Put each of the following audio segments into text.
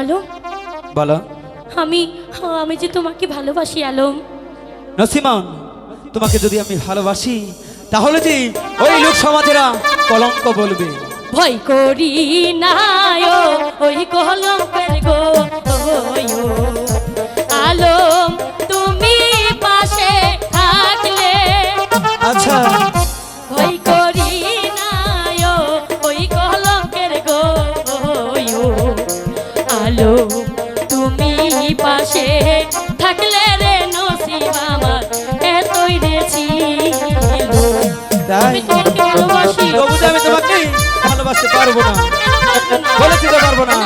আলম বলো। আমি আমি যে তোমাকে ভালোবাসি আলম। নসিমান তোমাকে যদি আমি ভালোবাসি তাহলে যে ওই লোক সমাজেরা কলঙ্ক বলবে। ভয় করি না ও, ওই কলঙ্কের গো। আলম তুমি পাশে থাকলে। আচ্ছা। আমি তবু ভালোবাসতে পারব না। বলেছি তো পারব না।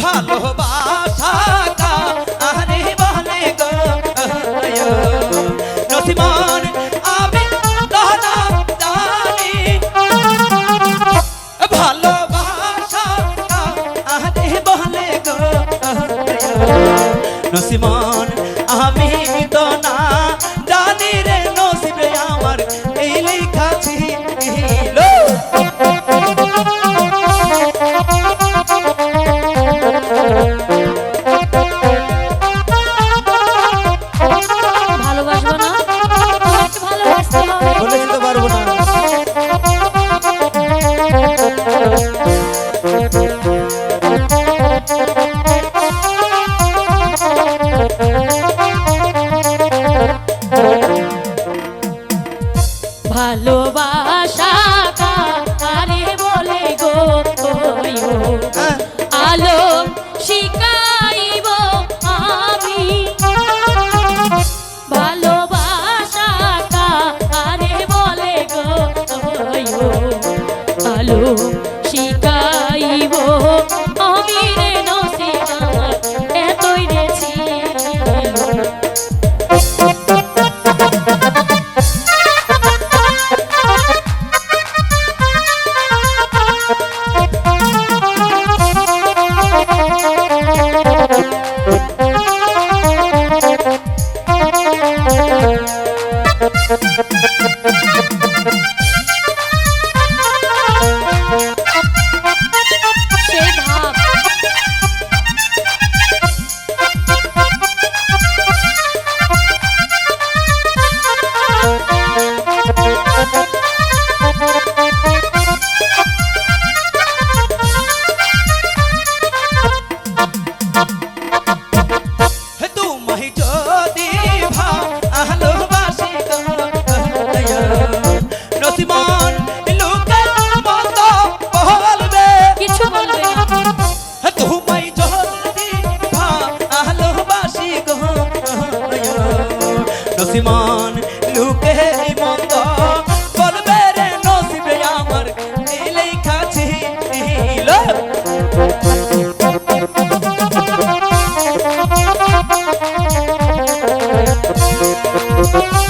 ভালোবাসাটা আরে বলে গো নসিমান আমি তাহলে জানি ভালোবাসাটা আরে বলে গো নসিমান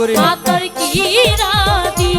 করি মাতার কি রাতি?